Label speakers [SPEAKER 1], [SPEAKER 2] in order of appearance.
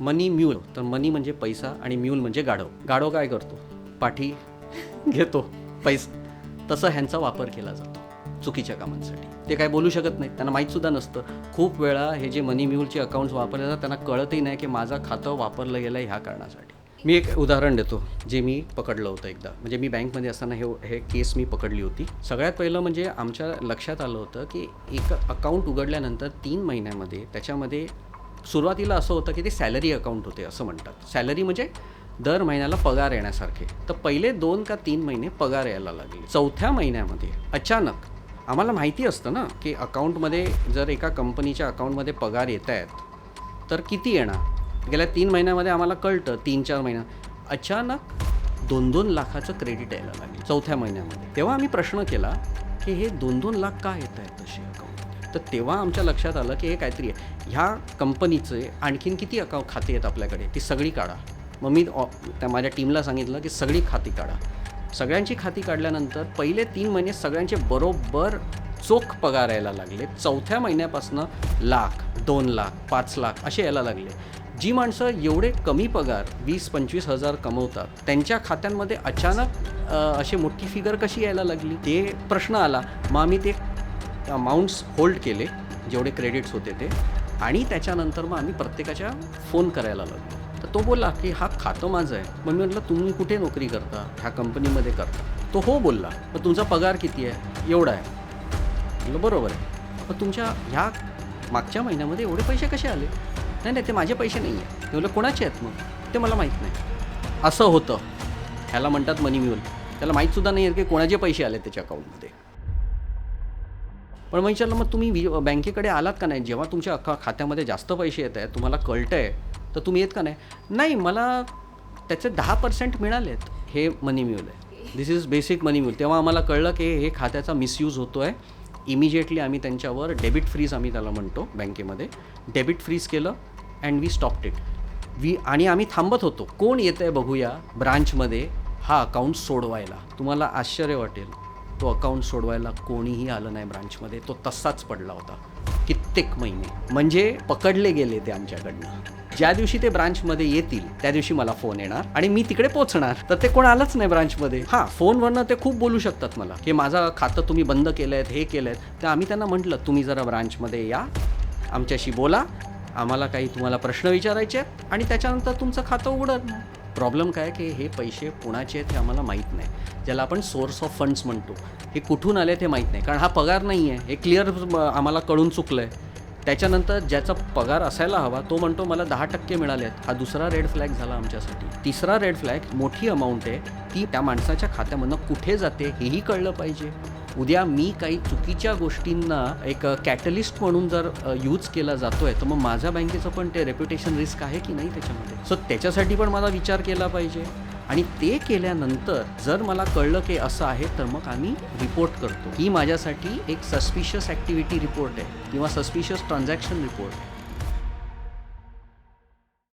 [SPEAKER 1] मनी mule. तर मनी म्हणजे पैसा आणि म्यूल म्हणजे गाढव. गाढव काय करतो? पाठी घेतो पैसा. तसं ह्यांचा वापर केला जातो चुकीच्या कामांसाठी. ते काय बोलू शकत नाहीत. त्यांना माहीत सुद्धा नसतं. खूप वेळा हे जे मनी म्यूलचे अकाउंट्स वापरले जातात त्यांना कळतही नाही की माझं खातं वापरलं गेलं आहे ह्या कारणासाठी. मी एक उदाहरण देतो जे मी पकडलं होतं एकदा. म्हणजे मी बँकमध्ये असताना हे हे केस मी पकडली होती. सगळ्यात पहिलं म्हणजे आमच्या लक्षात आलं होतं की एक अकाउंट उघडल्यानंतर तीन महिन्यामध्ये त्याच्यामध्ये सुरुवातीला असं होतं की ते सॅलरी अकाउंट होते असं म्हणतात. सॅलरी म्हणजे दर महिन्याला पगार येण्यासारखे. तर पहिले दोन का तीन महिने पगार यायला लागले. चौथ्या महिन्यामध्ये अचानक आम्हाला माहिती असतं ना की अकाउंटमध्ये जर एका कंपनीच्या अकाउंटमध्ये पगार येत आहेत तर किती येणार? गेल्या तीन महिन्यामध्ये आम्हाला कळतं तीन चार महिन्यात अचानक दोन दोन लाखाचं क्रेडिट यायला लागेल चौथ्या महिन्यामध्ये. तेव्हा आम्ही प्रश्न केला की हे दोन दोन लाख का येत आहेत तसे अकाउंट? तर तेव्हा आमच्या लक्षात आलं की हे काहीतरी आहे. ह्या कंपनीचे आणखीन किती अकाउंट खाते आहेत आपल्याकडे? ती सगळी काढा. मग मी ऑ- त्या माझ्या टीमला सांगितलं की सगळी खाती काढा. सगळ्यांची खाती काढल्यानंतर पहिले तीन महिने सगळ्यांचे बरोबर चोख पगार यायला लागले. चौथ्या महिन्यापासून लाख दोन लाख पाच लाख असे यायला लागले. जी माणसं एवढे कमी पगार वीस पंचवीस हजार कमवतात त्यांच्या खात्यांमध्ये अचानक अशी मोठी फिगर कशी यायला लागली? ते प्रश्न आला. मग आम्ही ते अमाऊंट्स होल्ड केले जेवढे क्रेडिट्स होते ते. आणि त्याच्यानंतर मग आम्ही प्रत्येकाच्या फोन करायला लागलो. तर तो बोलला की हा खातं माझं आहे. मग मी म्हटलं तुम्ही कुठे नोकरी करता? ह्या कंपनीमध्ये करता. तो हो बोलला मग तुमचा पगार किती आहे? एवढा आहे. म्हटलं बरोबर आहे. मग तुमच्या ह्या मागच्या महिन्यामध्ये एवढे पैसे कसे आले? नाही नाही ते माझे पैसे नाही आहे म्हटलं कोणाचे आहेत मग? ते मला माहीत नाही. असं होतं. ह्याला म्हणतात मनी म्युल त्याला माहीतसुद्धा नाही आहे की कोणाचे पैसे आले त्याच्या अकाउंटमध्ये पण मग विचारलं मग तुम्ही वि- बँकेकडे आलात का नाही? जेव्हा तुमच्या अका खात्यामध्ये जास्त पैसे येत आहे तुम्हाला कळतं आहे तर तुम्ही येत का नाही? नाही मला त्याचे दहा पर्सेंट मिळालेत हे मनी म्यूल आहे. This is basic money mule तेव्हा आम्हाला कळलं की हे खात्याचा मिसयूज होतो आहे इमिजिएटली आम्ही त्यांच्यावर डेबिट फ्रीज आम्ही त्याला म्हणतो बँकेमध्ये. डेबिट फ्रीज केलं and we stopped it we आणि आम्ही थांबत होतो. कोण येतं आहे बघूया ब्रांचमध्ये हा अकाउंट सोडवायला. तुम्हाला आश्चर्य वाटेल. तो अकाउंट सोडवायला कोणीही आलं नाही ब्रांचमध्ये तो तसाच पडला होता. कित्येक महिने. म्हणजे पकडले गेले ते आमच्याकडनं. ज्या दिवशी ते ब्रांचमध्ये येतील त्या दिवशी मला फोन येणार आणि मी तिकडे पोहोचणार तर ते कोण आलंच नाही ब्रांचमध्ये हां फोनवरनं ते खूप बोलू शकतात मला. की माझं खातं तुम्ही बंद केलं आहेत हे केलं आहेत तर आम्ही त्यांना म्हटलं तुम्ही जरा ब्रांचमध्ये या. आमच्याशी बोला. आम्हाला काही तुम्हाला प्रश्न विचारायचे आहेत आणि त्याच्यानंतर तुमचं खातं उघडत प्रॉब्लेम काय की हे पैसे कुणाचे आहेत हे आम्हाला माहीत नाही. ज्याला आपण सोर्स ऑफ फंड्स म्हणतो. हे कुठून आले ते माहीत नाही. कारण हा पगार नाही आहे हे क्लिअर आम्हाला कळून चुकलं आहे त्याच्यानंतर ज्याचा पगार असायला हवा तो म्हणतो मला दहा टक्के मिळाले आहेत. हा दुसरा रेड फ्लॅग झाला आमच्यासाठी. तिसरा रेड फ्लॅग मोठी अमाऊंट आहे ती त्या माणसाच्या खात्यामधनं कुठे जाते हेही कळलं पाहिजे. उद्या मी काही चुकीच्या गोष्टींना एक कॅटलिस्ट म्हणून जर यूज केला जातोय तर मग माझ्या बँकेचं पण ते रेप्युटेशन रिस्क आहे की नाही त्याच्यामध्ये? सो त्याच्यासाठी पण मला विचार केला पाहिजे. आणि ते केल्यानंतर जर मला कळलं की असं आहे तर मग आम्ही रिपोर्ट करतो. ही माझ्यासाठी एक सस्पिशियस ॲक्टिव्हिटी रिपोर्ट आहे किंवा सस्पिशियस ट्रान्झॅक्शन रिपोर्ट आहे.